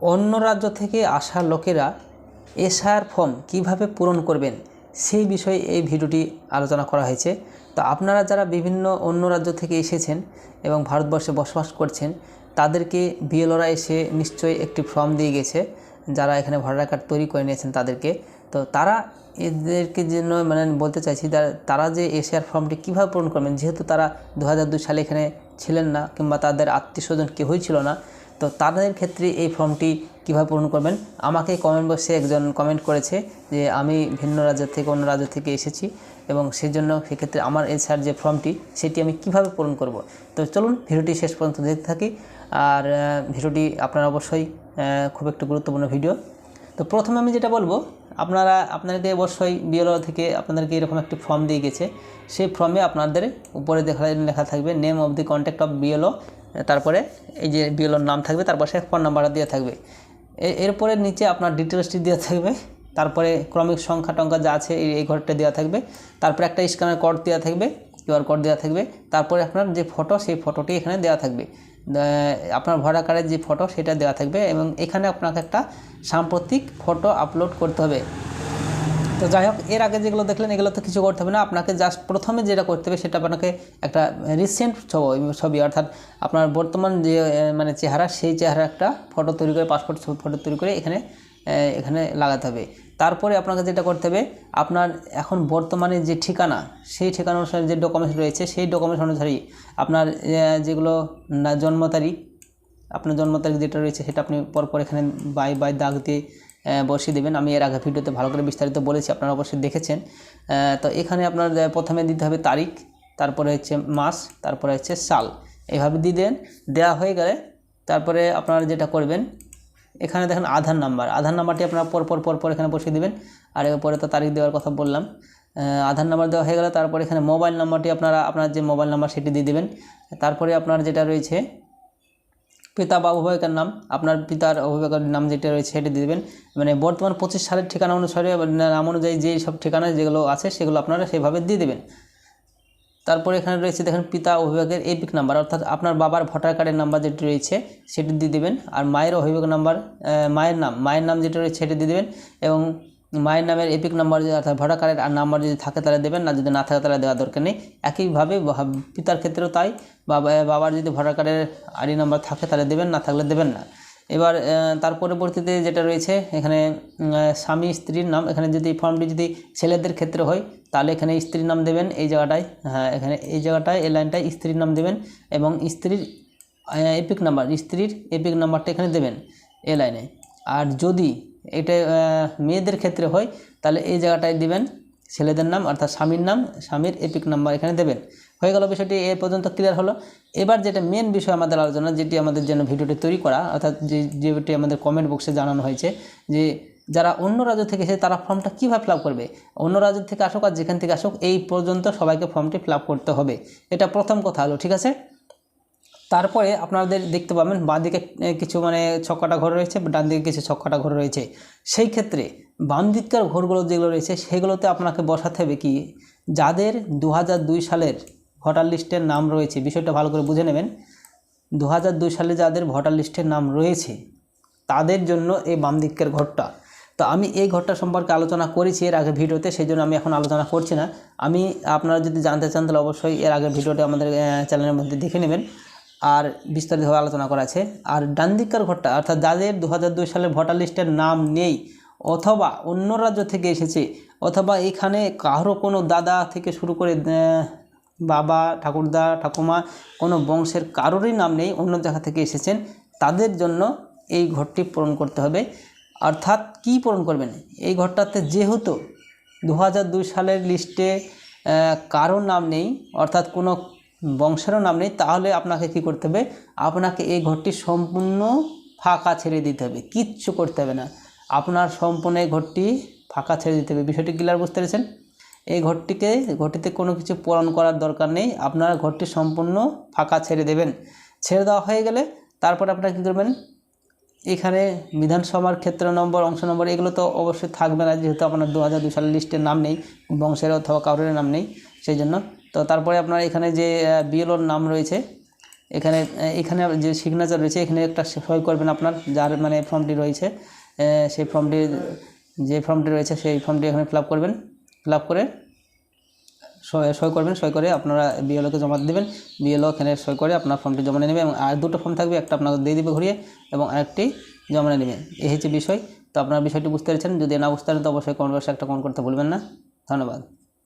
অন্য রাজ্য থেকে আসা লোকেরা এসআর ফর্ম কীভাবে পূরণ করবেন সেই বিষয়ে এই ভিডিওটি আলোচনা করা হয়েছে। তো আপনারা যারা বিভিন্ন অন্য রাজ্য থেকে এসেছেন এবং ভারতবর্ষে বসবাস করছেন, তাদেরকে বিএলওরা এসে নিশ্চয়ই একটি ফর্ম দিয়ে গেছে। যারা এখানে ভোটার কার্ড তৈরি করে নিয়েছেন তাদেরকে। তো তারা এদেরকে জন্য মানে বলতে চাইছি, তারা- তারা যে এশিয়ার ফর্মটি কীভাবে পূরণ করবেন, যেহেতু তারা দু হাজার দুই সালে এখানে ছিলেন না কিংবা তাদের আত্মীয় স্বজন কেউই ছিল না তো তাদের ক্ষেত্রে এই ফর্মটি কীভাবে পূরণ করবেন? আমাকে কমেন্ট বক্সে একজন কমেন্ট করেছে যে, আমি ভিন্ন রাজ্য থেকে অন্য রাজ্য থেকে এসেছি এবং সেই জন্য সেক্ষেত্রে আমার এশিয়ার যে ফর্মটি, সেটি আমি কীভাবে পূরণ করব? তো চলুন ভিডিওটি শেষ পর্যন্ত দেখতে থাকি। আর ভিডিওটি আপনারা অবশ্যই খুব একটা গুরুত্বপূর্ণ ভিডিও। তো প্রথমে আমি যেটা বলব, আপনারা, আপনাদেরকে অবশ্যই বিএলও থেকে আপনাদেরকে এরকম একটি ফর্ম দিয়ে গেছে। সেই ফর্মে আপনাদের উপরে দেখা, লেখা থাকবে name of the contact of BLO তারপরে এই যে বিএলওর নাম থাকবে, তারপর সে ফোন নাম্বারটা দেওয়া থাকবে। এরপরে নিচে আপনার ডিটেলসটি দেওয়া থাকবে, তারপরে ক্রমিক সংখ্যা টঙ্কা যা আছে এই ঘরটা দেওয়া থাকবে, তারপরে একটা স্ক্যানার কোড দেওয়া থাকবে কিউআর কোড দেওয়া থাকবে, তারপরে আপনার যে ফটো সেই ফটোটি এখানে দেওয়া থাকবে। আপনার ভোটার কার্ডের যে ফটো সেটা দেওয়া থাকবে এবং এখানে আপনাকে একটা সাম্প্রতিক ফটো আপলোড করতে হবে। তো যাই হোক, এর আগে যেগুলো দেখলেন, এগুলো তো কিছু করতে হবে না। আপনাকে জাস্ট প্রথমে যেটা করতে হবে, সেটা আপনাকে একটা রিসেন্ট ছবি ছবি, অর্থাৎ আপনার বর্তমান যে মানে চেহারা, সেই চেহারা একটা ফটো তৈরি করে পাসপোর্ট ফটো তৈরি করে এখানে এখানে লাগাতে হবে। তারপরে আপনাকে যেটা করতে হবে, আপনার এখন বর্তমানে যে ঠিকানা, সেই ঠিকানা অনুসারে যে ডকুমেন্টস রয়েছে, সেই ডকুমেন্টস অনুসারেই আপনার যেগুলো জন্ম তারিখ, আপনার জন্ম তারিখ যেটা রয়েছে, সেটা আপনি পরপর এখানে বাই বাই দাগ দিয়ে বসিয়ে দেবেন। আমি এর আগে ভিডিওতে ভালো করে বিস্তারিত বলেছি, আপনারা অবশ্যই দেখেছেন। তো এখানে আপনার প্রথমে দিতে হবে তারিখ, তারপরে হচ্ছে মাস, তারপরে হচ্ছে সাল। এইভাবে দিয়ে দেন দেওয়া হয়ে গেলে তারপরে আপনারা যেটা করবেন, এখানে দেখেন আধার নাম্বার। আধার নাম্বারটি আপনারা পরপর পরপর এখানে বসিয়ে দেবেন। আর এরপরে তো তারিখ দেওয়ার কথা বললাম। আধার নাম্বার দেওয়া হয়ে গেলে তারপরে এখানে মোবাইল নাম্বারটি আপনারা, আপনার যে মোবাইল নাম্বার সেটি দিয়ে দেবেন। তারপরে আপনার যেটা রয়েছে পিতা বা অভিভাবকের নাম, আপনার পিতার অভিভাবকের নাম যেটা রয়েছে সেটা দিয়ে দেবেন। মানে বর্তমান পঁচিশ সালের ঠিকানা অনুসারে নাম অনুযায়ী যেই সব ঠিকানা যেগুলো আছে সেগুলো আপনারা সেভাবে দিয়ে দেবেন। তারপরে এখানে রয়েছে দেখেন পিতা, অভিভাবকের এপিক নাম্বার, অর্থাৎ আপনার বাবার ভোটার কার্ডের নাম্বার যেটি রয়েছে সেটি দিয়ে দেবেন। আর মায়ের অভিভাবক নাম্বার মায়ের নাম মায়ের নাম যেটা রয়েছে সেটি দিয়ে দেবেন। এবং মায়ের নামের এপিক নাম্বার যদি অর্থাৎ ভোটার কার্ডের আর নাম্বার যদি থাকে তাহলে দেবেন, না যদি না থাকে তাহলে দেওয়া দরকার নেই। একইভাবে পিতার ক্ষেত্রেও তাই। বাবা বাবার যদি ভোটার কার্ডের আইডি নাম্বার থাকে তাহলে দেবেন, না থাকলে দেবেন না। এবার তার পরবর্তীতে যেটা রয়েছে, এখানে স্বামী স্ত্রীর নাম, এখানে যদি ফর্মটি যদি ছেলেদের ক্ষেত্রে হয়, তাহলে এখানে স্ত্রীর নাম দেবেন এই জায়গাটায়। হ্যাঁ এখানে এই জায়গাটায়, এই লাইনটায় স্ত্রীর নাম দেবেন এবং স্ত্রীর এপিক নাম্বার স্ত্রীর এপিক নাম্বারটা এখানে দেবেন এ। লাইনে আর যদি এটা মেয়েদের ক্ষেত্রে হয়, তাহলে এই জায়গাটায় দিবেন, ছেলেদের নাম অর্থাৎ স্বামীর নাম, স্বামীর এপিক নাম্বার এখানে দেবেন। হয়ে গেল বিষয়টি, এ পর্যন্ত ক্লিয়ার হলো। এবার যেটা মেন বিষয় আমাদের আলোচনা, যেটি আমাদের জন্য ভিডিওটি তৈরি করা, অর্থাৎ যে, যেটি আমাদের কমেন্ট বক্সে জানানো হয়েছে, যে যারা অন্য রাজ্য থেকে এসে তারা ফর্মটা কীভাবে ফিল করবে? অন্য রাজ্য থেকে আসুক আর যেখান থেকে আসুক, এই পর্যন্ত সবাইকে ফর্মটি ফিল করতে হবে। এটা প্রথম কথা হলো, ঠিক আছে? তারপরে আপনাদের দেখতে পাবেন বাঁ দিকে কিছু মানে ছক্কাটা ঘর রয়েছে ডান দিকে কিছু ছক্কাটা ঘর রয়েছে। সেই ক্ষেত্রে বাম দিককার ঘরগুলো যেগুলো রয়েছে, সেগুলোতে আপনাকে বসাতে হবে কি? যাদের দু হাজার দুই সালের ভোটার লিস্টের নাম রয়েছে, বিষয়টা ভালো করে বুঝে নেবেন। দু হাজার দুই সালে যাদের ভোটার লিস্টের নাম রয়েছে, তাদের জন্য এই বাম দিকের ঘরটা। তো আমি এই ঘরটা সম্পর্কে আলোচনা করেছি এর আগে ভিডিওতে, সেই জন্য আমি এখন আলোচনা করছি না। আমি, আপনারা যদি জানতে চান তাহলে অবশ্যই এর আগে ভিডিওটা আমাদের চ্যানেলের মধ্যে দেখে নেবেন। আর বিস্তারিতভাবে আলোচনা করা আছে। আর ডান দিককার ঘরটা অর্থাৎ যাদের দু সালে ভোটার লিস্টের নাম নেই অথবা অন্য রাজ্য থেকে এসেছে অথবা এখানে কারও কোনো দাদা থেকে শুরু করে বাবা, ঠাকুরদা, ঠাকুমা কোনো বংশের কারোরই নাম নেই, অন্য জায়গা থেকে এসেছেন, তাদের জন্য এই ঘরটি পূরণ করতে হবে। অর্থাৎ কি পূরণ করবেন? এই ঘরটাতে যেহেতু দু হাজার দুই সালের লিস্টে কারোর নাম নেই, অর্থাৎ কোনো বংশেরও নাম নেই, তাহলে আপনাকে কি করতে হবে? আপনাকে এই ঘরটি সম্পূর্ণ ফাঁকা ছেড়ে দিতে হবে, কিচ্ছু করতে হবে না। আপনার সম্পূর্ণ এই ঘরটি ফাঁকা ছেড়ে দিতে হবে। বিষয়টি ক্লিয়ার বুঝতে পেরেছেন? এই ঘরটিকে, ঘরটিতে কোনো কিছু পূরণ করার দরকার নেই, আপনারা ঘরটি সম্পূর্ণ ফাঁকা ছেড়ে দেবেন। ছেড়ে দেওয়া হয়ে গেলে তারপর আপনারা কী করবেন? এখানে বিধানসভার ক্ষেত্র নম্বর, অংশ নম্বর, এগুলো তো অবশ্যই থাকবে না, যেহেতু আপনার দু হাজার সালের লিস্টের নাম নেই, বংশের অথবা কারোর নাম নেই, সেই জন্য তো তারপরে আপনার এখানে যে বিএলওর নাম রয়েছে, এখানে এখানে যে সিগনেচার রয়েছে, এখানে একটা সই করবেন আপনার, যার মানে ফর্মটি রয়েছে সেই ফর্মটি যে ফর্মটি রয়েছে, সেই ফর্মটি এখানে ফিল করবেন ফিল করে সই করবেন, সই করে আপনারা বিএলওকে জমা দেবেন বিএলও এখানে সই করে আপনার ফর্মটি জমা নিয়ে নেবে এবং আর দুটো ফর্ম থাকবে, একটা আপনাকে দিয়ে দিবে ঘুরিয়ে এবং আরেকটি জমা নিয়ে নেবেন এই হচ্ছে বিষয়। তো আপনারা বিষয়টি বুঝতে পেরেছেন, যদি না বুঝতে পারেন, তো অবশ্যই কমেন্ট বক্সে একটা কমেন্ট করতে ভুলবেন না। ধন্যবাদ।